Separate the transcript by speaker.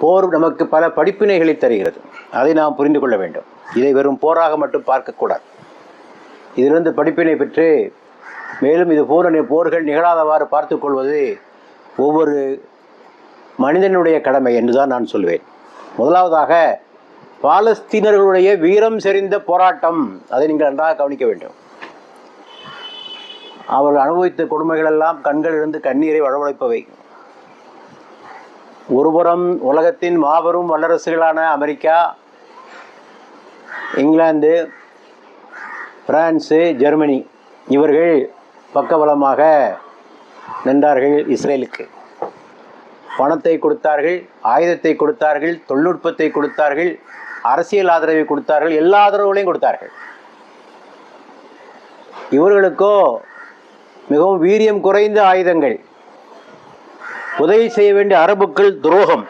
Speaker 1: போர் நமக்கு பல படிப்பினைகளை தருகிறது. அதை நாம் புரிந்து கொள்ள வேண்டும். இதை வெறும் போராக மட்டும் பார்க்கக்கூடாது இதிலிருந்து படிப்பினை பெற்று மேலும் இது போன்ற போர்கள் நிகழாதவாறு பார்த்து கொள்வது ஒவ்வொரு மனிதனுடைய கடமை என்றுதான் நான் சொல்வேன். முதலாவதாக பாலஸ்தீனர்களுடைய வீரம் செறிந்த போராட்டம். அதை நீங்கள் நன்றாக கவனிக்க வேண்டும். அவர்கள் அனுபவித்த கொடுமைகள் எல்லாம் கண்களிலிருந்து கண்ணீரை வளவழைப்பவை ஒருபுறம் உலகத்தின் மாபெரும் வல்லரசுகளான அமெரிக்கா இங்கிலாந்து பிரான்ஸு ஜெர்மனி இவர்கள் பக்கபலமாக நின்றார்கள் இஸ்ரேலுக்கு. பணத்தை கொடுத்தார்கள் ஆயுதத்தை கொடுத்தார்கள் தொழில்நுட்பத்தை கொடுத்தார்கள் அரசியல் ஆதரவை கொடுத்தார்கள் எல்லா ஆதரவுகளையும் கொடுத்தார்கள். இவர்களுக்கோ மிகவும் வீரியம் குறைந்த ஆயுதங்கள் உதவி செய்ய வேண்டிய அரபுக்கள் துரோகம்.